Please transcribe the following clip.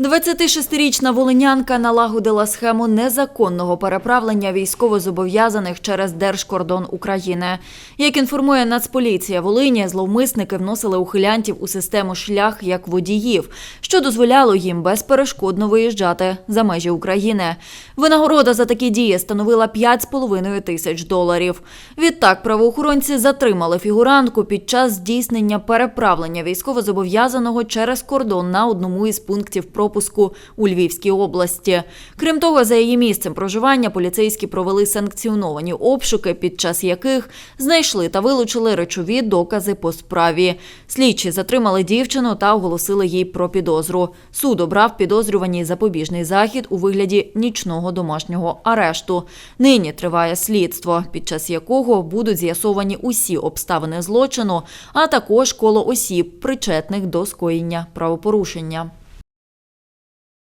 26-річна волинянка налагодила схему незаконного переправлення військовозобов'язаних через держкордон України. Як інформує Нацполіція Волині, зловмисники вносили ухилянтів у систему шлях як водіїв, що дозволяло їм безперешкодно виїжджати за межі України. Винагорода за такі дії становила 5,5 тисяч доларів. Відтак правоохоронці затримали фігурантку під час здійснення переправлення військовозобов'язаного через кордон на одному із пунктів пропуску у Львівській області. Крім того, за її місцем проживання поліцейські провели санкціоновані обшуки, під час яких знайшли та вилучили речові докази по справі. Слідчі затримали дівчину та оголосили їй про підозру. Суд обрав підозрюваній запобіжний захід у вигляді нічного домашнього арешту. Нині триває слідство, під час якого будуть з'ясовані усі обставини злочину, а також коло осіб, причетних до скоєння правопорушення.